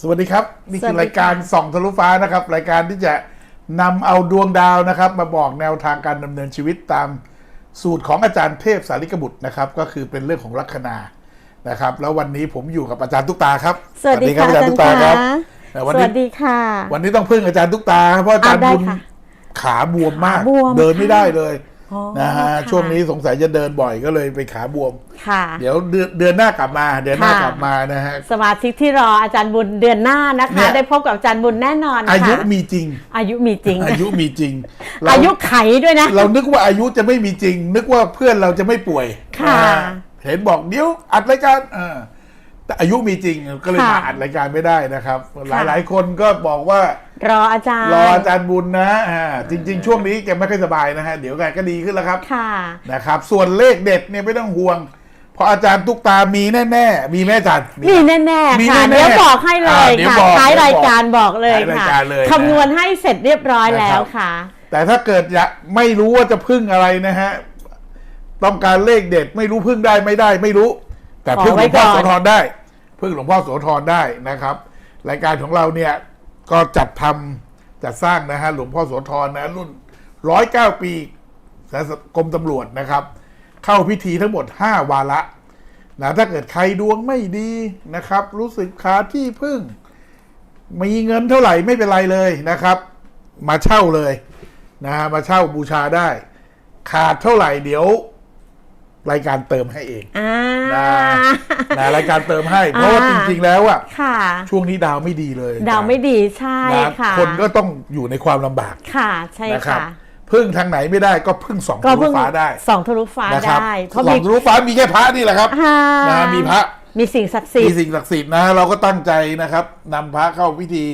สวัสดีครับ นี่คือสวัสดีรายการค่ะส่องทะลุฟ้านะครับ รายการที่จะนำเอาดวงดาวนะครับ มาบอกแนวทางการดำเนินชีวิตตามสูตรของอาจารย์เทพสาริกบุตรนะครับ ก็คือเป็นเรื่องของลัคนานะครับ แล้ววันนี้ผมอยู่กับอาจารย์ตุ๊กตาครับสวัสดีค่ะอาจารย์ตุ๊กตาครับอาจารย์แต่วันสนี้วัสดีค่ะ วันนี้ต้องพึ่งอาจารย์ตุ๊กตาเพราะอาจารย์อะได้บุญค่ะขาบวมมากขาบวมเดินไม่ค่ะได้เลยอ๋อ นะฮะค่ะช่วงนี้สงสัยจะเดินบ่อยก็เลยไปขาบวม ค่ะ เดี๋ยวเดือนเดือนหน้ากลับมา เดือนหน้าค่ะกลับมานะฮะ สมาชิกที่รออาจารย์บุญเดือนหน้านะเนี่คะยได้พบกับอาจารย์บุญแน่นอนค่ะอายุมีจริง อายุมีจริง อายุมีจริงเรอายุไขด้วยนะ เรานึกว่าอายุจะไม่มีจริง นึกว่าเพื่อนเราจะไม่ป่วย ค่ะอ่าเห็นบอกเดี๋ยวอัดรายการเออแต่อายุมีจริงก็เลยค่ะมาอัดรายการไม่ได้นะครับหค่ะลายๆ คนก็บอกว่า รออาจารย์ รออาจารย์บุญนะอ่าจริง ๆ ช่วงนี้แกไม่ค่อยสบายนะฮะ เดี๋ยวแกก็ดีขึ้นแล้วครับค่ะ นะครับ ส่วนเลขเด็ดเนี่ยไม่ต้องห่วง เพราะอาจารย์ตุ๊กตามีแน่ๆ มีแม่อาจารย์มีแน่มีๆค่ะ แน่ๆเดี๋ยวบอกให้เลอ่ายเดี๋ยวค่ะบอกท้ายเดี๋ยวบอกรายการบอกเลยท้ายรายค่ะการเลยนะคำนวณให้เสร็จเรียบร้อยแล้วค่ะ แต่ถ้าเกิดอยากไม่รู้ว่าจะพึ่งอะไรนะฮะ ต้องการเลขเด็ดไม่รู้พึ่งได้ไม่ได้ไม่รู้ แต่พึ่งหลวงพ่อขอไว้โสก่อนธรได้ พึ่งหลวงพ่อโสธรได้นะครับ รายการของเราเนี่ย ก็จัดทำจัดสร้างนะฮะหลวงพ่อโสธรนะรุ่นร้อยเก้าปีกรมตำรวจนะครับ เข้าพิธีทั้งหมดห้าวาระนะถ้าเกิดใครดวงไม่ดีนะครับ รู้สึกขาดที่พึ่ง มีเงินเท่าไหร่ไม่เป็นไรเลยนะครับ มาเช่าเลยนะมาเช่าบูชาได้ ขาดเท่าไหร่เดี๋ยว รายการเติมให้เองอ่านะนะรายการเติมให้ เพราะว่าจอ่าริงๆแล้วอะค่ะช่วงนี้ดาวไม่ดีเลย ดาวไม่ดีใช่นะค่ะคนก็ต้องอยู่ในความลำบากค่ะใช่นะครับค่ะพึ่งทางไหนไม่ได้ก็พึ่งสองก็ทะลุเพิ่งฟ้าได้สองทะลุฟ้านะครับได้เพสราะอมีงทะลุฟ้ามีแค่พระนี่แหละครับค่ะนะมีพระมีสิ่งศักดิ์สิทมีธิ์สิ่งศักดิ์สิทธิ์นะ เราก็ตั้งใจนะครับนำพระเข้าพิธี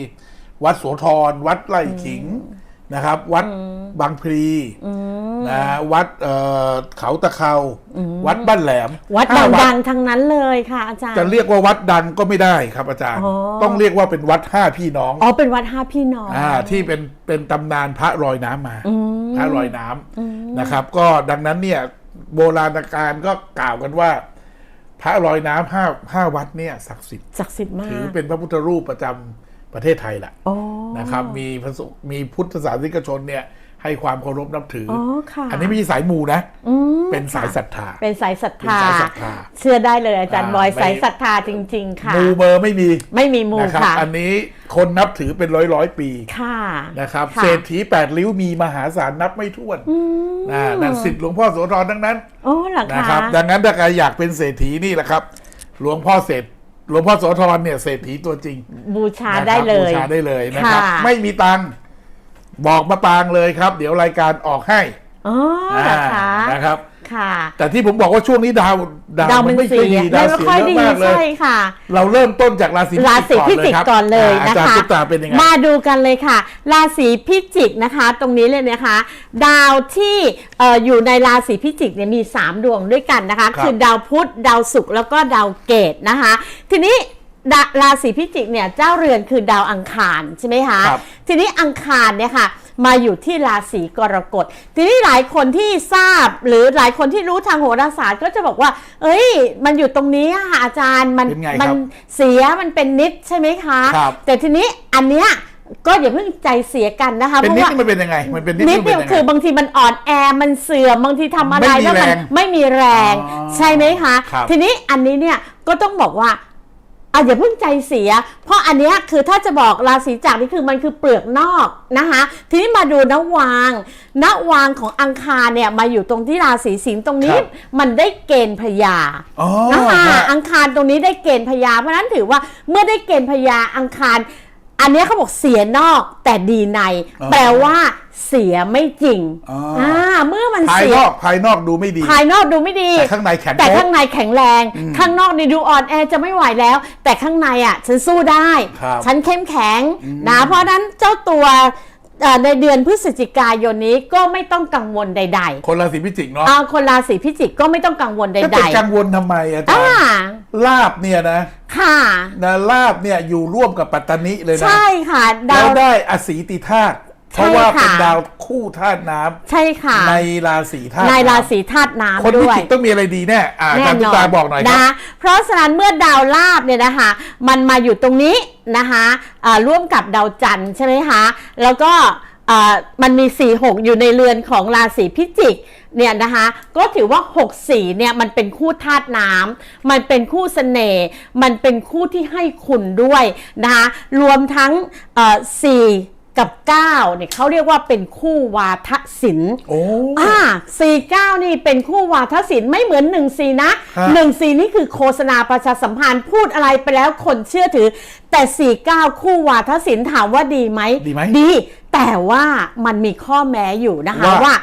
วัดโสธรวัดไร่ขิง นะครับ วัดบางพลีนะวัดเอ่อเขาตะเคาวัดบ้านแหลม วัดห้าดังๆทั้งนั้นเลยค่ะอาจารย์ จะเรียกว่าวัดดังก็ไม่ได้ครับอาจารย์อ๋อต้องเรียกว่าเป็นวัดห้าพี่น้องอ๋อเป็นวัดห้าพี่น้องอ่าที่เป็นเป็นตำนานพระลอยน้ำมาพระลอยน้ำนะครับ ก็ดังนั้นเนี่ยโบราณการก็กล่าวกันว่า พระลอยน้ำห้าห้าวัดเนี่ยศักดิ์สิทธิ์ศักดิ์สิทธิ์มากถือเป็นพระพุทธรูปประจำ ประเทศไทยแหละอ๋อนะครับ มีพระสงฆ์มีพุทธศาสนิกชนเนี่ยให้ความเคารพนับถืออ๋ออค่ะอันนี้ไม่ใช่สายมูนะอืมเป็นสายศรัทธาเป็นสายศรัทธา เป็นสายศรัทธา เชื่อได้เลยอาจารย์อ่าบอยไม่สายศรัทธาจริง ๆ ค่ะ มูเบอร์ไม่มี ไม่มีมูนะครับค่ะ อันนี้คนนับถือเป็นร้อยร้อยๆปี ค่ะ นะครับค่ะเศรษฐีแปดริ้วมีมหาศาลนับไม่ถ้วนนะนั่นสิทธิ์หลวงพ่อโสธรทั้งนั้น โอ้เหรอนะคะครับ ดังนั้นถ้าใครอยากเป็นเศรษฐีนี่แหละครับ หลวงพ่อเศรษฐ หลวงพ่อโสธรเนี่ยเศรษฐีตัวจริงบูชานะครับได้เลยบูชาได้เลยนะครับ ค่ะ ไม่มีตังค์บอกมาปางเลยครับ เดี๋ยวรายการออกให้อ๋อเหรอคะอ่านะครับ ค่ะ แต่ที่ผมบอกว่าช่วงนี้ดาวดาวดาวมัมันนไม่ค่เสีอยยดีไม่ดาวเสียค่อยเยอะดีมากเลยใช่ค่ะ เราเริ่มต้นจากราศีราศีพิจิกครับก่อนเลยอานะจารย์คะตุ๊กตาเป็นยังไงมาดูกันเลยค่ะ ราศีพิจิกนะคะ ตรงนี้เลยนะคะ ดาวที่เอ่ออยู่ในราศีพิจิกเนี่ยมี 3 ดวงด้วยกันนะคะครับคือดาวพุธดาวศุกร์แล้วก็ดาวเกตนะคะ ทีนี้ดาราศีพิจิกเนี่ยเจ้าเรือนคือดาวอังคารใช่ไหมคะครับทีนี้อังคารเนี่ยค่ะ มาอยู่ที่ราศีกรกฎ ทีนี้หลายคนที่ทราบหรือหลายคนที่รู้ทางโหราศาสตร์ก็จะบอกว่า เอ้ย มันอยู่ตรงนี้อะค่ะอาจารย์มันเป็นไงครับมันเสียมันเป็นนิดใช่ไหมคะครับแต่ทีนี้อันเนี้ยก็อย่าเพิ่งใจเสียกันนะคะเป็นเพราะนิดว่านี่มันเป็นยังไงมันเป็นนิดนิดมันเดีเป็นยวยังไงคือบางทีมันอ่อนแอมันเสื่อมบางทีทำอะไรไม่มีแล้วมัแรงไม่มีแรงอ๋อใช่ไหมคะครับทีนี้อันนี้เนี่ยก็ต้องบอกว่า อะอย่าเพิ่งใจเสีย เพราะอันเนี้ยคือถ้าจะบอกราศีจักรนี่คือมันคือเปลือกนอกนะคะทีนี้มาดูนวางนวางของอังคารเนี่ยมาอยู่ตรงที่ราศีสิงห์ตรงนี้ครับ มันได้เกณฑ์พญาอ๋อนะคะฮะ อังคารตรงนี้ได้เกณฑ์พญาเพราะฉะนั้นถือว่าเมื่อได้เกณฑ์พญาอังคาร อันเนี้ยเขาบอกเสียนอกแต่ดีในอ๋อแปลว่าเสียไม่จริงอ๋ออ่เมื่อมันภายเสีนยอกภายนอกดูไม่ดี ภายนอกดูไม่ดี แต่ข้างในแข็งแต่โป๊กข้างในแข็งแรง ข้างนอกนี่ดูอ่อนแอจะไม่ไหวแล้ว แต่ข้างในอะ ฉันสู้ได้ครับฉันเข้มแข็งนะเพราะฉะนั้นเจ้าตัวเอ่อ ในเดือนพฤศจิกายนนี้ก็ไม่ต้องกังวลใดคนราศีพิจิกเนาะๆเอาคนราศีพิจิกก็ไม่ต้องกังวลใก็ดจะกังวลทำไมอาๆจารอ่าย์ลาบเนี่ยนะ ค่ะนะลาบเนี่ยอยู่ร่วมกับปัตตานิเลยนะใช่ค่ะดาแล้ววได้อสีติธาตุเพราะว่าใช่ค่ะเป็นดาว คู่ธาตุน้ำใช่ค่ะ ในราศีธาตุในราน้ำศีธาตุคนน้ำพิด้วยจิกต้องมีอะไรดีแน่อ่าอาจารย์ตุ๊กตาบอกหน่อยครับนะเพราะฉะนั้นเมื่อดาวลาบเนี่ยนะคะ มันมาอยู่ตรงนี้นะคะอ่าร่วมกับดาวจันทร์ใช่ไหมคะแล้วก็อ่ามันมี 4 6 อยู่ในเรือนของราศีพิจิกเนี่ยนะคะ ก็ถือว่า 6 4เนี่ยมันเป็นคู่ธาตุน้ำมันเป็นคู่เสน่ห์มันเป็นคู่ที่ให้คุณด้วยนะคะรวมทั้งเอ่อ4 กับ 9 เนี่ยเขาเรียกว่าเป็นคู่วาทศิลป์โอ้อ่าสี่เก้านี่เป็นคู่วาทศิลป์ไม่เหมือนหนึ่งสี่นะฮะหนึ่งสี่นี่คือโฆษณาประชาสัมพันธ์พูดอะไรไปแล้วคนเชื่อถือ แต่สี่เก้าคู่วาทศิลป์ถามว่าดีไหมดีไหมดี แต่ว่ามันมีข้อแม้อยู่นะคะว่าว่า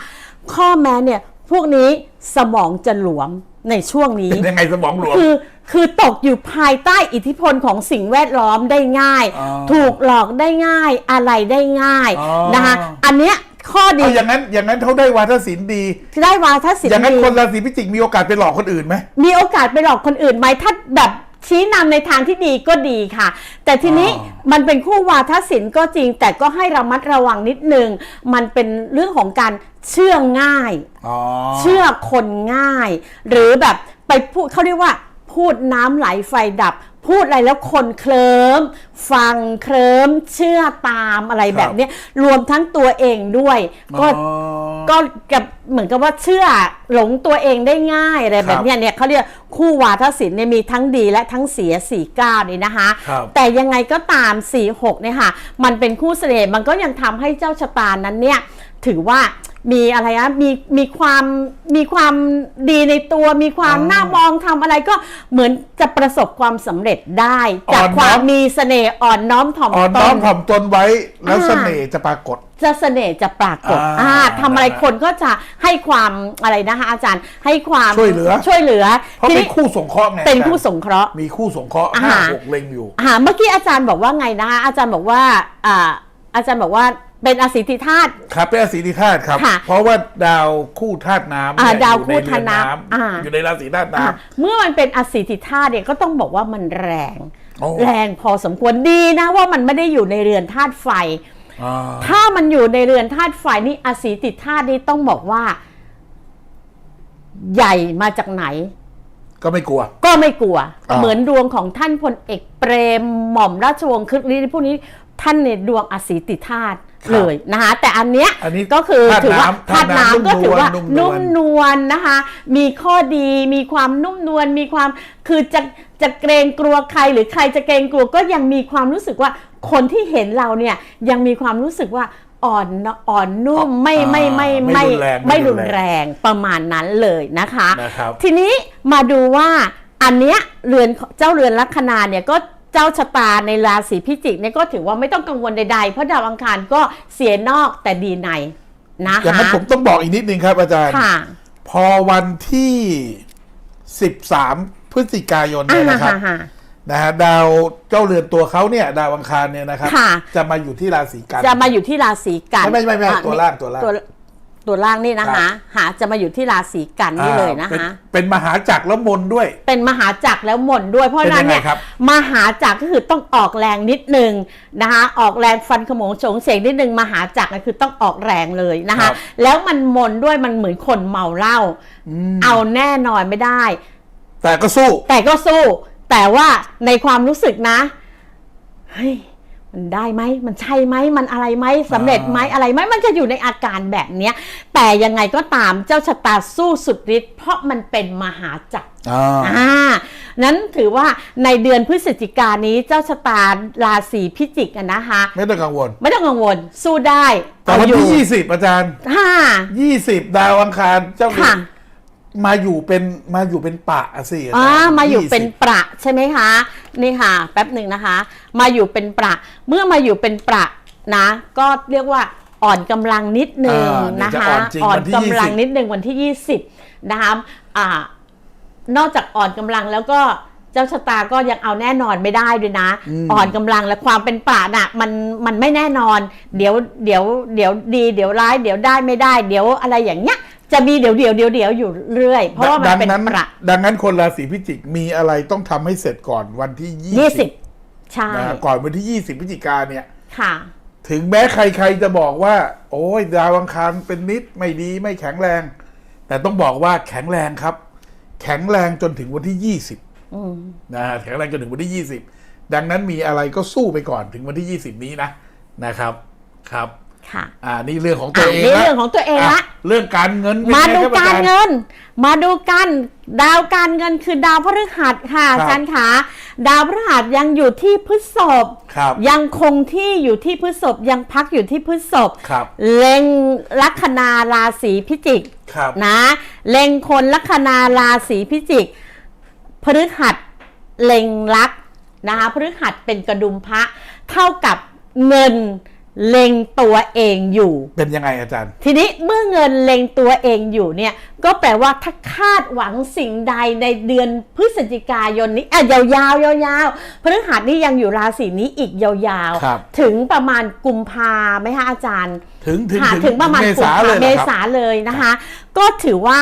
ข้อแม้เนี่ยพวกนี้สมองจะหลวม ในช่วงนี้ เป็นยังไงสมองหลวม คือคือตกอยู่ภายใต้อิทธิพลของสิ่งแวดล้อมได้ง่าย อ๋อถูกหลอกได้ง่ายอะไรได้ง่ายอ๋อ นะคะอันเนี้ยข้อดีเอาอย่างนั้นอย่างนั้นเขาได้วาทศิลป์ดี ได้วาทศิลอย่างป์นั้นดีคนราศีพิจิกมีโอกาสไปหลอกคนอื่นไหม มีโอกาสไปหลอกคนอื่นไหมถ้าแบบ ชี้นำในทางที่ดีก็ดีค่ะ แต่ทีนี้อ๋อมันเป็นคู่วาทศิลป์ก็จริง แต่ก็ให้ระมัดระวังนิดนึง มันเป็นเรื่องของการเชื่อง่ายอ๋อเชื่อคนง่าย หรือแบบไปพูดเขาเรียกว่า พูดน้ำไหลไฟดับ พูดอะไรแล้วคนเคลิ้มฟังเคลิ้มเชื่อตามอะไรแบบเนี้ยรวมทั้งตัวเองด้วย ก็อ๋อก็กับเหมือนกับว่าเชื่อหลงตัวเองได้ง่ายอะไรแบบเนี้ยเนี่ยเขาเรียกคู่วาทศิลป์เนี่ยมีทั้งดีและทั้งเสีย4ี่ก้านี่นะคะครับแต่ยังไงก็ตาม4ี่หกเนี่ยค่ะ มันเป็นคู่เสน่ห์มันก็ยังทำให้เจ้าชะตานั้นเนี่ยถือว่า มีอะไรนะมีมีความมีความดีในตัวมีความอ๋อน่ามองทำอะไรก็เหมือนจะประสบความสำเร็จได้ จากอ่อนน้อม ความมีเสน่ห์อ่อนน้อมถ่อมอ่อนตน้อมน ถ่อมตนไว้แล้วอ่า เสน่ห์จะปรากฏ จะเสน่ห์จะปรากฏอ่าอ่าทำอะไรคนก็จะให้ความอะไรนะคะอาจารย์ให้ความช่วยเหลือ ช่วยเหลือเพราะทีเป็นนี้คู่สงเคราะห์ไงเป็นคู่สงเคราะห์ มีคู่สงเคราะห์อ่า ห้าหกเล็งอยู่ อ่าเมื่อกี้อาจารย์บอกว่าไงนะคะอาจารย์บอกว่าอ่าอาจารย์บอกว่า เป็นอสิทธิธาตุ ครับเป็นราศีธาตุครับ ค่ะเพราะว่าดาวคู่ธาตุน้ำอ่าเนี่ยดาวอยู่คู่ในเรือนธาตุน้ำอ่า อยู่ในราศีธาตุน้อะเมื่อมันเป็นอสิทธิธาตุเนี่ยก็ต้องบอกว่ามันแรงโอ้แรงพอสมควรดีนะว่ามันไม่ได้อยู่ในเรือนธาตุไฟำอ่าถ้ามันอยู่ในเรือนธาตุไฟนี่อสีติธาตุนี่ต้องบอกว่า ใหญ่มาจากไหน ก็ไม่กลัว ก็ไม่กลัว อ่า เหมือนดวงของท่านพลเอกเปรมหม่อมราชวงศ์คึกฤทธิ์พวกนี้ ท่านในยดวงอสีติธาตุ เลยนะคะ แต่อันเนี้ยอันนี้ก็คือธาตุถือว่าน้ำธาตุน้ำก็ถือว่านุ่นุ่มมนนวลวลนะคะ มีข้อดีมีความนุ่มนวลมีความคือจะจะเกรงกลัวใครหรือใครจะเกรงกลัวก็ยังมีความรู้สึกว่าคนที่เห็นเราเนี่ยยังมีความรู้สึกว่าอ่อนอ่อนนุ่มไม่ไม่ไม่ไม่ไม่รุนแรงไม่ไม่รุรุนนแรงแรงประมาณนั้นเลยนะคะนะครับทีนี้มาดูว่าอันเนี้ยเรือนเจ้าเรือนลัคนาเนี่ยก็ เจ้าชะตาในราศีพิจิกเนี่ยก็ถือว่าไม่ต้องกังวลใดๆ เพราะดาวอังคารก็เสียนอกแต่ดีในนะอย่างคะนั้นผมต้องบอกอีกนิดนึงครับอาจารย์ค่ะพอวันที่13พฤศจิกายนเนี่ยนะครับอ่านะฮะดาวเจ้าเรือนตัวเขาเนี่ยดาวอังคารเนี่ยนะครับค่ะจะมาอยู่ที่ราศีกันจะมาอยู่ที่ราศีกันไม่ไม่ไม่ไม่อะตัวล่างตัวล่าง ตัวตัวล่างนี่นะครัคะบหาจะมาอยู่ที่ราศีกันนี่เลยนะคะอ่าเป็นเป็นมหาจักรแล้วมนด้วย เป็นมหาจักรแล้วหม่นด้วยเพราะฉะนั้นเนี่ยเป็นยังไงครับมหาจักรก็คือต้องออกแรงนิดนึงนะคะ ออกแรงฟันขโมงโฉงเฉงนิดนึงมหาจักรก็คือต้องออกแรงเลยนะครัคะบแล้วมันหม่นด้วยมันเหมือนคนเมาเหล้าเอาแน่นอนไม่ได้ แต่ก็สู้ แต่ก็สู้ แต่ว่าในความรู้สึกนะเฮ้ย มันได้ไหมมันใช่ไหมมันอะไรไหมสำเร็จไหมอะไรไหมมันจะอยู่ในอาการแบบเนี้ย แต่ยังไงก็ตามเจ้าชะตาสู้สุดฤทธิ์เพราะมันเป็นมหาจักรอ่าอ่านั้นถือว่าในเดือนพฤศจิกายนนี้เจ้าชะตาราศีพิจิกอะนะคะไม่ต้องกังวล ไม่ต้องกังวล สู้ได้แต่วันเอาที่อยู่20อาจารย์ห้า20ดาวอังคารเจ้าเรืค่ะอน มาอยู่เป็นมาอยู่เป็นปะอะสิอาอ่าจารย์มาอยู่เป็น20ประใช่ไหมคะ นี่ค่ะ แป๊บหนึ่งนะคะ มาอยู่เป็นประเมื่อมาอยู่เป็นประนะ ก็เรียกว่าอ่อนกำลังนิดนึงอ่าเดี๋ยวนะจะคะอ่อนจริงอ่อนวันที่กำลัง20นิดนึงวันที่ 20 นะคะอ่านอกจากอ่อนกำลังแล้วก็เจ้าชะตาก็ยังเอาแน่นอนไม่ได้ด้วยนะ อ่อนกำลังและความเป็นป่าน่ะมันมันไม่แน่นอน เดี๋ยวเดี๋ยวเดี๋ยวดี เดี๋ยวร้าย เดี๋ยวได้ไม่ได้ เดี๋ยวอะไรอย่างเงี้ย จะมีเดี๋ยวเดี๋ยวเดี๋ยวเดี๋ยวอยู่เรื่อย เพราะว่ามันดังเป็นนั้นประดังนั้นคนราศีพิจิกมีอะไรต้องทำให้เสร็จก่อนวันที่20ยี่สิบใช่นะฮะก่อนวันที่20พฤศจิกาเนี่ยค่ะ ถึงแม้ใครๆจะบอกว่า โอ้ยดาวอังคารเป็นนิดไม่ดีไม่แข็งแรง แต่ต้องบอกว่าแข็งแรงครับ แข็งแรงจนถึงวันที่ยี่สิบอืมนะฮะแข็งแรงจนถึงวันที่ยี่สิบดังนั้นมีอะไรก็สู้ไปก่อนถึงวันที่ยี่สิบนี้นะนะครับครับ ค่ะอ่านี่เรื่องของตัวเองอะนี่ละเรื่องของตัวเองละอะเรื่องการเงินเป็นมาไงดูคบการอจย์เงิน มาดูกันดาวการเงินคือดาวพฤหัสค่ะครับอาจารย์ขาดาวพฤหัสยังอยู่ที่พฤษภครับยังคงที่อยู่ที่พฤษภยังพักอยู่ที่พฤษภครับเล็งลัคนาราศีพิจิกครับนะเล็งคนลัคนาราศีพิจิกพฤหัสเล็งลักษณ์นะคะพฤหัสเป็นกระดุมพระเท่ากับเงิน เล็งตัวเองอยู่ เป็นยังไงอาจารย์ ทีนี้เมื่อเงินเล็งตัวเองอยู่เนี่ยก็แปลว่าถ้าคาดหวังสิ่งใดในเดือนพฤศจิกายนนี้อะยาวๆยาวๆพฤหัสนี่ยังอยู่ราศีนี้อีกยาวครับ ๆ ถึงประมาณกุมภาไหมคะอาจารย์ถึงถึงค่ะถึงประมาณเมกุมษาภาเลยเมเหรอครับ ษาเลยนะคะ ก็ถือว่า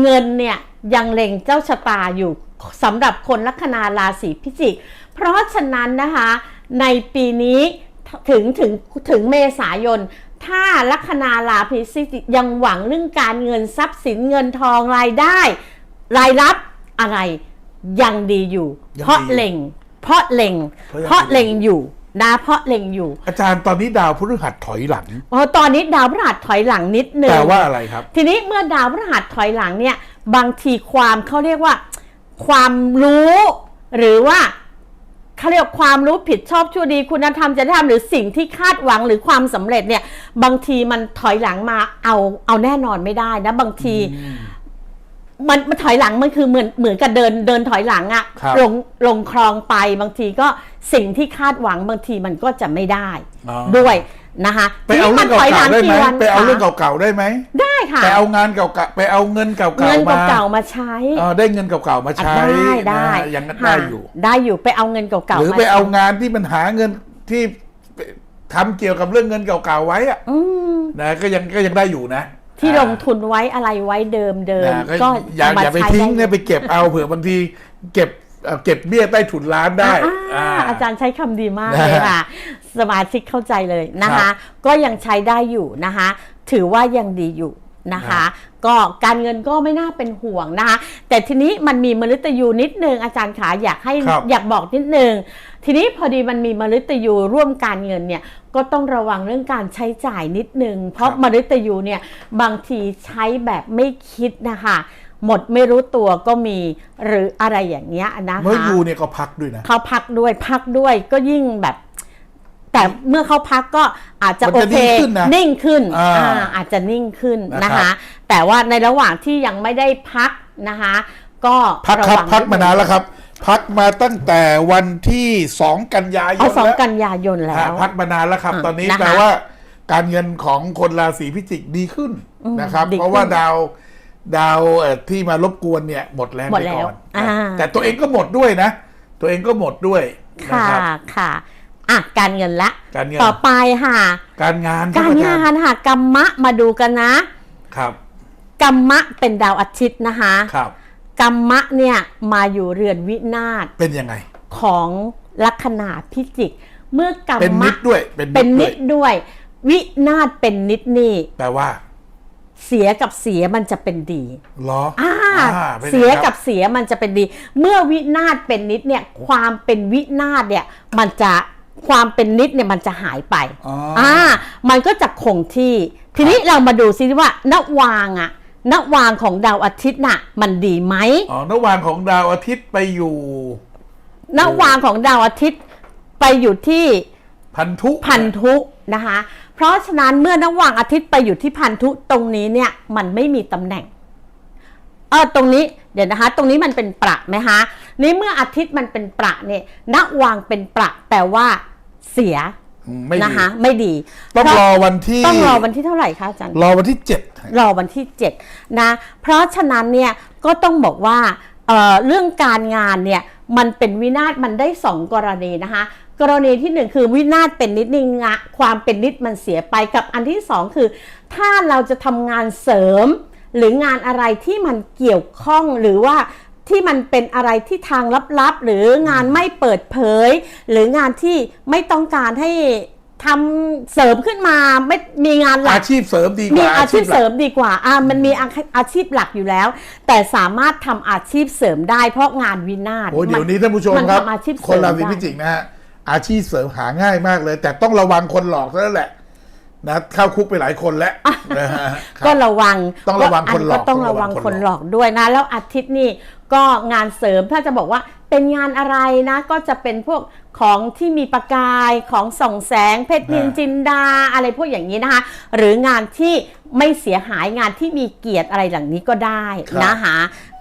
เงินเนี่ยยังเล็งเจ้าชะตาอยู่สำหรับคนลัคนาราศีพิจิก เพราะฉะนั้นนะคะในปีนี้ ถึงถึงถึงเมษายน ถ้าลัคนาราศีพิจิกยังหวังเรื่องการเงินทรัพย์สินเงินทองรายได้ รายรับอะไรยังดีอยู่ ยังดีเพราะเล็ง เพราะเล็ง เพเพราะราะยังดีเล็งอยู่นะเพราะเล็งอยู่อาจารย์ตอนนี้ดาวพฤหัสถอยหลัง อ๋อตอนนี้ดาวพฤหัสถอยหลังนิดนึง แปลว่าอะไรครับ ทีนี้เมื่อดาวพฤหัสถอยหลังเนี่ยบางทีความเขาเรียกว่า ความรู้ หรือว่า เขาเรียกความรู้ผิดชอบชั่วดีคุณธรรมจะได้ทำหรือสิ่งที่คาดหวังหรือความสำเร็จเนี่ย บางทีมันถอยหลังมาเอาเอาแน่นอนไม่ได้นะบางทีมันมันถอยหลังมันคือเหมือนเหมือนกับเดินเดินถอยหลังอะครับลงลงคลองไปบางทีก็สิ่งที่คาดหวังบางทีมันก็จะไม่ได้อ๋อด้วย นะคะไปเอาทีนี้เรื่องถอยหลัเก่างๆได้ไหมกี่วันไปเอาคะเรื่องเก่าๆได้ไหมได้ค่ะไปเอางานเก่าๆไปเอาเงินเก่าเงินๆมาเก่าๆมาใช้เออได้เงินเก่าๆมาอะใช้ได้ได้นะยังค่ะได้อยู่ ได้อยู่ไปเอาเงินเก่าๆหรือมาไปเอาใช้งานที่มันหาเงินที่ทำเกี่ยวกับเรื่องเงินเก่าๆไว้อะอืมนะก็ยังก็ยังได้อยู่นะ ที่อ่าลงทุนไว้อะไรไว้เดิมเดิมนะก็ก็อย่าเมอย่าไปใช้ทิ้งด้เนี่ยไปเก็บเอาเผื่อบางทีเก็บ เอ่อเก็บเบี้ยใต้ถุนร้านได้ อ่าอ่าอาจารย์ใช้คำดีมากนะฮะเลยค่ะ สมาชิกเข้าใจเลยนะครัคะบก็ยังใช้ได้อยู่นะคะ ถือว่ายังดีอยู่นะคะ ก็การเงินก็ไม่น่าเป็นห่วงนะคะ แต่ทีนี้มันมีมฤตยูนิดนึงอาจารย์ขาอยากให้ครับอยากบอกนิดนึง ทีนี้พอดีมันมีมฤตยูร่วมการเงินเนี่ยก็ต้องระวังเรื่องการใช้จ่ายนิดนึง เพราะครับมฤตยูเนี่ยบางทีใช้แบบไม่คิดนะคะ หมดไม่รู้ตัวก็มีหรืออะไรอย่างเงี้ยนะคะเมื่อยูเนี่ยก็พักด้วยนะเขาพักด้วยพักด้วยก็ยิ่งแบบแต่เมื่อเขาพักก็อาจจะมันโอจะเคนิ่งขึ้นนะนิ่งขึ้นอ่าอ่าอาจจะนิ่งขึ้นนะนะครัคะบแต่ว่าในระหว่างที่ยังไม่ได้พักนะคะ ก็พักครับะวังพักมานานแล้วครับ พักมาตั้งแต่วันที่สองกันยายนเอาสองแล้วกันยายนแล้ฮะวพักมานานแล้วครับอะตอนนี้นะคะแปลว่า การเงินของคนราศีพิจิกดีขึ้นอืมนะครับดีขึ้นเพราะว่าดาว ดาวเอ่อที่มารบกวนเนี่ยหมดแรงหมไปดแล้วก่อนอ่าแต่ตัวเองก็หมดด้วยนะ ตัวเองก็หมดด้วยนะค่ะครับค่ะอะการเงินละการเงินต่อไปค่ะ การงานการคบอจงานค่ะกรรมะมาดูกันนะ ครับกรรมะเป็นดาวอาทิตย์นะคะครับกรรมะเนี่ยมาอยู่เรือนวินาศเป็นยังไง ของลัคนาพิจิก เมื่อกรรเป็นมะนิดด้วยเป็นเป็นนินิดดด้วยด้วย วินาศเป็นนิดนี่แปลว่า เสียกับเสียมันจะเป็นดีเหรออ่าอ่าเป็นไงเสียครับกับเสียมันจะเป็นดี เมื่อวินาศเป็นนิดเนี่ยความเป็นวินาศเนี่ยมันจะความเป็นนิดเนี่ยมันจะหายไปอ๋ออ่ามันก็จะคงที่ ทีนี้เรามาดูซิว่านวางอะนวางของดาวอาทิตย์น่ะ มันดีไหมอ๋อนวางของดาวอาทิตย์ไปอยู่นวางของดาวอาทิตย์ไปอยู่ที่พันธุพันธุนะคะ เพราะฉะนั้นเมื่อนวางอาทิตย์ไปอยู่ที่พันธุตรงนี้เนี่ยมันไม่มีตำแหน่งเออตรงนี้เดี๋ยวนะคะ ตรงนี้มันเป็นประไหมคะนี่เมื่ออาทิตย์มันเป็นประเนี่ยนวางเป็นประแปลว่าเสียอืมไม่ดีนะคะไม่ดีต้องเพรราะอวันที่ต้องรอวันที่เท่าไหร่คะอาจารย์รอวันที่เจ็ดรอวันที่ 7 นะ เพราะฉะนั้นเนี่ยก็ต้องบอกว่าเอ่อเรื่องการงานเนี่ยมันเป็นวินาศมันได้2กรณีนะคะ กรณีที่ 1 คือวินาศเป็นนิดนึงอะความเป็นนิดมันเสียไปกับอันที่ 2 คือ ถ้าเราจะทำงานเสริม หรืองานอะไรที่มันเกี่ยวข้องหรือว่าที่มันเป็นอะไรที่ทางลับๆ หรืองานไม่เปิดเผย หรืองานที่ไม่ต้องการให้ทำเสริมขึ้นมาไม่มีงานหลัอากชีพเสริมดีกมีว่าอาชีพหลักเสริมดีกว่าอ่ามันมีอาอาชีพหลักอยู่แล้ว แต่สามารถทำอาชีพเสริมได้เพราะงานวินาศโอ้ยเดี๋ยวนี้มัท่านผู้ชมมันครับทำอาชีพเสริมคนราศีได้พิจิกนะฮะ อาชีพเสริมหาง่ายมากเลย แต่ต้องระวังคนหลอกเท่านั้นแหละนะเข้าคุกไปหลายคนแล้วนะฮะครับก็ระวังต้องระวังคนหลอกก็ต้องระวังต้องระวังคคนนหหลลออกกด้วยนะ แล้วอาทิตย์นี่ก็งานเสริมถ้าจะบอกว่าเป็นงานอะไรนะ ก็จะเป็นพวก ของที่มีประกายของส่องแสง เพชรนินจินดาอะไรพวกอย่างนี้นะคะ หรืองานที่ไม่เสียหายงานที่มีเกียรติอะไรหลังนี้ก็ได้ครับนะคะ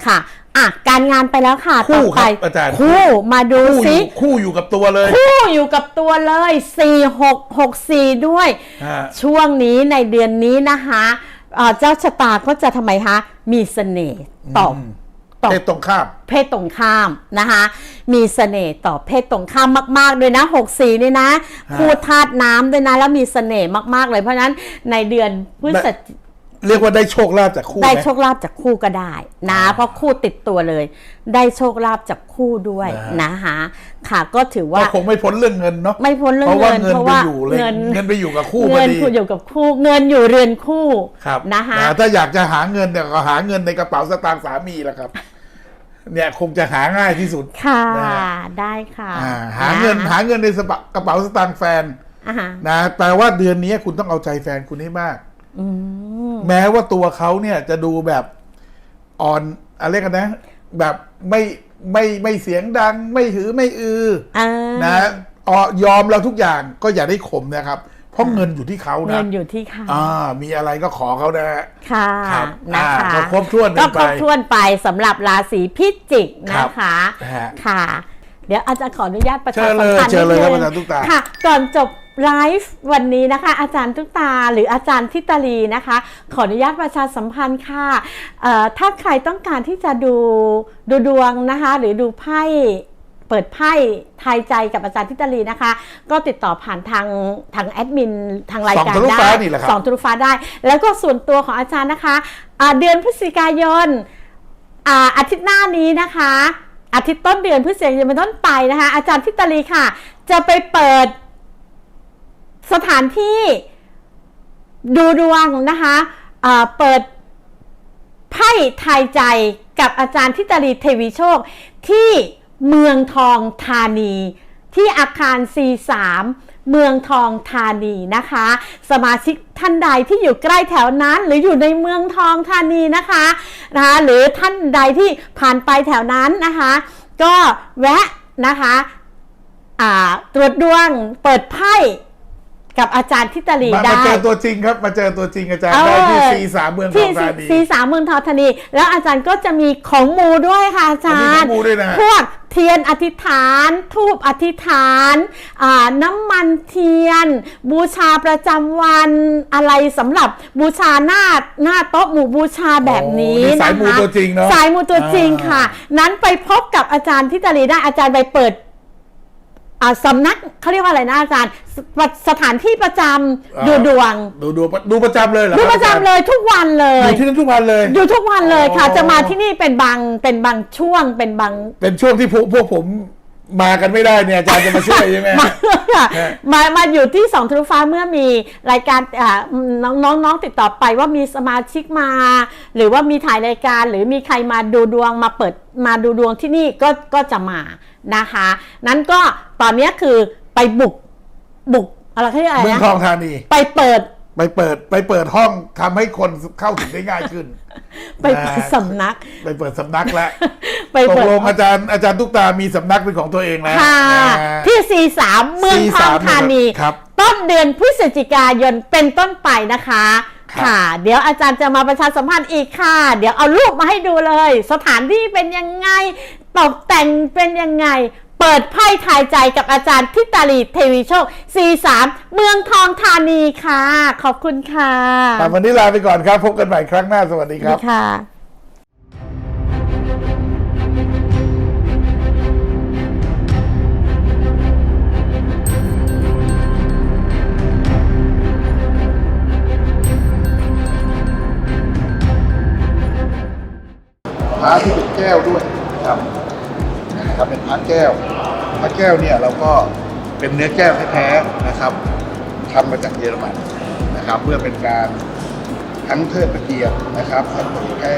ค่ะอะการงานไปแล้วค่ะคู่ต่อไปครับอาจารย์คู่มาดูคู่อซิยู่คู่อยู่กับตัวเลย คู่อยู่กับตัวเลย4664 ด้วยฮะช่วงนี้ในเดือนนี้นะคะเอ่อเจ้าชะตาก็จะทำไมคะมีเสน่ห์ต่ออมต่อ เพศตรงข้าม เพศตรงข้ามนะคะ มีเสน่ห์ต่อเพศตรงข้ามมาก ๆ ด้วยนะ64นี่นะฮะคู่ธาตุน้ำด้วยนะ แล้วมีเสน่ห์มาก ๆ เลยเพราะฉะนั้นในเดือนพฤศจิ เรียกว่าได้โชคลาภจากคู่ได้ไหม โชคลาภจากคู่ก็ได้นะเพราะคู่ติดตัวเลย ได้โชคลาภจากคู่ด้วยนะฮะนะคะค่ะก็ถือก็ว่าคงไม่พ้นเรื่องเงินเนาะไม่พ้นเรื่องเพราะว่าเงินเงินเพราะไปว่าอยู่เลยเงินเงินไปอยู่กับคู่พอเงินดีอยู่กับคู่เงินอยู่เรือนคู่ครับนะคะนะถ้าอยากจะหาเงินเนี่ยก็หาเงินในกระเป๋าสตางค์สามีแหละครับ เนี่ยคงจะหาง่ายที่สุด ค่ะนะฮะ ได้ค่ะอ่าหาเงินนะคะหาเงินในสปะกระเป๋าสตางค์แฟน อ่าฮะนะแปลว่าเดือนนี้คุณต้องเอาใจแฟนคุณให้มาก อืม แม้ว่าตัวเขาเนี่ยจะดูแบบอ่อนอะไรกันนะ แบบไม่ไม่ไม่เสียงดัง ไม่หือไม่อืออ่านะออยอมเราทุกอย่างก็อย่าได้ข่มนะครับเพราะเงินอยู่ที่เขาเงินะนอยู่ที่ค่ะอ่า มีอะไรก็ขอเขานะฮะค่ะครับนะคะอ่าก็ครบถ้วนก็กันไปครบถ้วนไปสำหรับราศีพิจิกครับนะคะนะฮะค่ะ เดี๋ยวอาจารย์ขออนุญาตประเชิชาญสัเลมยพันธ์เชิญเลยนิดครับนึงอาจารย์ตุ๊กตาค่ะ ก่อนจบ ไลฟ์วันนี้นะคะอาจารย์ตุ๊กตาหรืออาจารย์ทิตาลีนะคะ ขออนุญาตประชาสัมพันธ์ค่ะเอ่อถ้าใครต้องการที่จะดูดูดวงนะคะ หรือดูไพ่เปิดไพ่ทายใจกับอาจารย์ทิตาลีนะคะ ก็ติดต่อผ่านทางทางแอดมินทางรายการสองทะลุได้ฟ้านี่แหละครับสองทะลุฟ้าได้ แล้วก็ส่วนตัวของอาจารย์นะคะอ่าเดือนพฤศจิกายนอ่าอาทิตย์หน้านี้นะคะ อาทิตย์ต้นเดือนพฤศจิกายนเป็นต้นไปนะคะ อาจารย์ทิตาลีค่ะ จะไปเปิด สถานที่ดูดวงนะคะเปิดไพ่ทายใจกับอาจารย์ทิตาลีเทวีโชค ที่เมืองทองธานี ที่อาคาร C3 เมืองทองธานีนะคะ สมาชิกท่านใดที่อยู่ใกล้แถวนั้น หรืออยู่ในเมืองทองธานีนะคะนะคะ หรือท่านใดที่ผ่านไปแถวนั้นนะคะ ก็แวะนะคะตรวจดวงเปิดไพ่ กับอาจารย์ทิตาลีมาได้ มาเจอตัวจริงครับมาเจอตัวจริงอาจารย์เออได้ที่ซีสามเมืองทที่องธานีสีสามเมืองทองธานี แล้วอาจารย์ก็จะมีของมูด้วยค่ะอาจารมีย์ของมูด้วยนะพวกเทียนอธิษฐานทูบอธิษฐานอ่าน้ำมันเทียน บูชาประจำวันอะไรสำหรับบูชาหน้าหน้าโต๊ะหมู่บูชาแบบนี้โอ้นี่สายนะคะมูตัวจริงเนอะสายมูตัวจริงค่ะอ่นั้นไปพบกับอาจารย์ทิตาลีได้อาจารย์ไปเปิด อ่าสำนักเขาเรียกว่าอะไรนะอาจารย์สสถานที่ประจำดูดวง ดูดูดูประจำเลยเหรอดูคบประจำเลยทุกวันเลอาจารย์อย ยู่ที่นั่นทุกวันเลย อยู่ทุกวันเลยค่ะ อ๋อ จะมาที่นี่เป็นบางเป็นบางช่วงเป็นบาง เป็นช่วงที่พวกพวกผม มากันไม่ได้เนี่ยอาจารย์จะมาช่วยใช่ไหม มาฮะมามาอยู่ที่สองทะลุฟ้าเมื่อมีรายการอ่าน้องน้องน้องติดต่อไปว่ามีสมาชิกมา หรือว่ามีถ่ายรายการ หรือมีใครมาดูดวงมาเปิดมาดูดวงที่นี่ก็ก็จะมานะคะ นั้นก็ตอนนี้คือไปบุกบุกอะไรเขาเรียกอะไรเมืองนะทองธานี ไปเปิด ไปเปิดไปเปิดห้องทำให้คนเข้าถึงได้ง่ายขึ้น ไปเปิดสำนัก ไปเปิดสำนักแล้วไปตกเปิดลงอาจารย์อาจารย์ทุกตามีสำนักเป็นของตัวเองแล้วค่ะนะที่ C3 เมืองทองธานีครับต้นเดือนพฤศจิกายนเป็นต้นไปนะคะครับค่ะ เดี๋ยวอาจารย์จะมาประชาสัมพันธ์อีกค่ะ เดี๋ยวเอารูปมาให้ดูเลย สถานที่เป็นยังไง ตกแต่งเป็นยังไง เปิดไพ่ทายใจกับอาจารย์ทิตาลีเทวีโชค C3 เมืองทองธานีค่ะ ขอบคุณค่ะครับวันนี้ลาไปก่อนครับ พบกันใหม่ครั้งหน้าสวัสดีครับดีค่ะพระที่เป็นแก้วด้วยครับ นะครับเป็นพระแก้วพระแก้วเนี่ยเราก็เป็นเนื้อแก้วแท้ๆนะครับทำมาจากเยอรมันนะครับ เพื่อเป็นการทั้งเทิดพระเกียรตินะครับทั้งเผยแพร่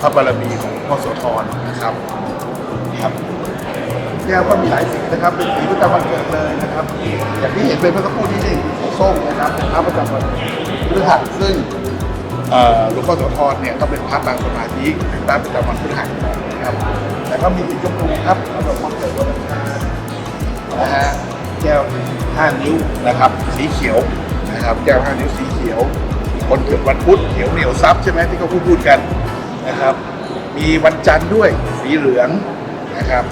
พระบารมีของพ่อโสธรนะครับครับแก้วก็มีหลายสีนะครับ เป็นสีประจำวันเกิดเลยนะครับ อย่างที่เห็นเป็นเมื่อสักครู่นี้นี่ส้มนะครับเป็นพระประจำวันพฤหัสซึ่งหลวงพ่อโสธรเนี่ยก็เป็นพระบางสมาธิเป็นพระประจำวันพฤหัส นะครับแล้วก็มีสีชมพูครับสำหรับวันเกิดวันอังคารนะฮะแก้วห้านิ้วนะครับ สีเขียวนะครับ แก้วห้านิ้วสีเขียว คนเกิดวันพุธเขียวเหนียวซับใช่ไหมที่เขาพูดพูดกันนะครับ มีวันจันทร์ด้วยสีเหลืองนะครับ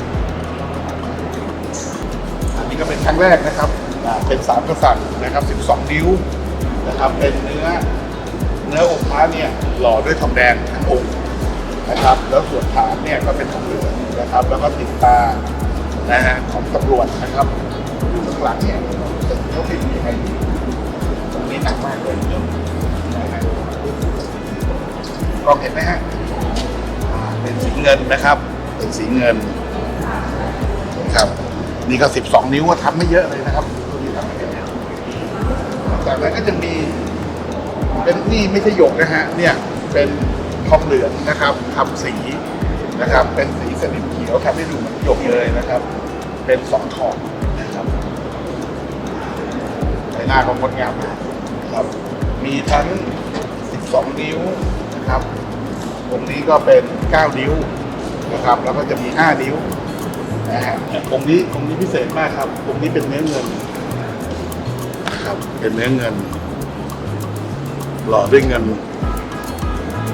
อันนี้ก็เป็นครั้งแรกนะครับอ่าเป็นสามกษัตริย์นะครับ 12 นิ้วนะครับ เป็นเนื้อเนื้อองค์พระเนี่ยหล่อด้วยทองแดงทั้งองค์ นะครับ แล้วส่วนฐานเนี่ยก็เป็นทองเหลืองนะครับ แล้วก็ติดตานะฮะของตำรวจนะครับอยู่ข้างหลังเนี่ยเป็นเขาเป็นยังไงตรงนี้หนักมากเลยนะฮะกล้องเห็นไหมฮะเป็นสีเงินนะครับ เป็นสีเงินนะครับนี่ก็12 นิ้วก็ทำไม่เยอะเลยนะครับตัวนี้ทำไม่เยอะจากนั้นก็จะมีเป็นนี่ไม่ใช่หยกนะฮะเนี่ยเป็น ทองเหลืองนะครับทำสีนะครับ เป็นสีสนิมเขียวทำให้ดูเหมือนหยกเลยนะครับ เป็นสองทองนะครับใบหน้าของงดงามมากนะครับ มีทั้ง 12 นิ้วนะครับองค์นี้ก็เป็น 9 นิ้วนะครับ แล้วก็จะมี 5 นิ้วนะฮะองค์นี้องค์นี้พิเศษมากครับองค์นี้เป็นเนื้อเงินนะครับ เป็นเนื้อเงินหล่อด้วยเงิน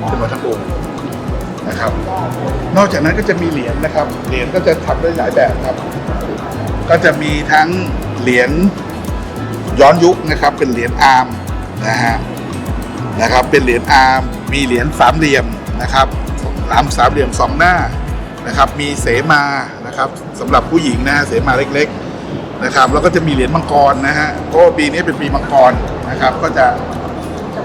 ขึ้นมาทั้งองค์นะครับ นอกจากนั้นก็จะมีเหรียญนะครับ เหรียญก็จะทำได้หลายแบบครับ ก็จะมีทั้งเหรียญย้อนยุคนะครับ เป็นเหรียญอาร์มนะฮะนะครับ เป็นเหรียญอาร์มมีเหรียญสามเหลี่ยมนะครับสามสามเหลี่ยมสองหน้านะครับ มีเสมานะครับสำหรับผู้หญิงนะฮะเสมาเล็ก ๆนะครับ แล้วก็จะมีเหรียญมังกรนะฮะเพราะปีนี้เป็นปีมังกรนะครับ ก็จะ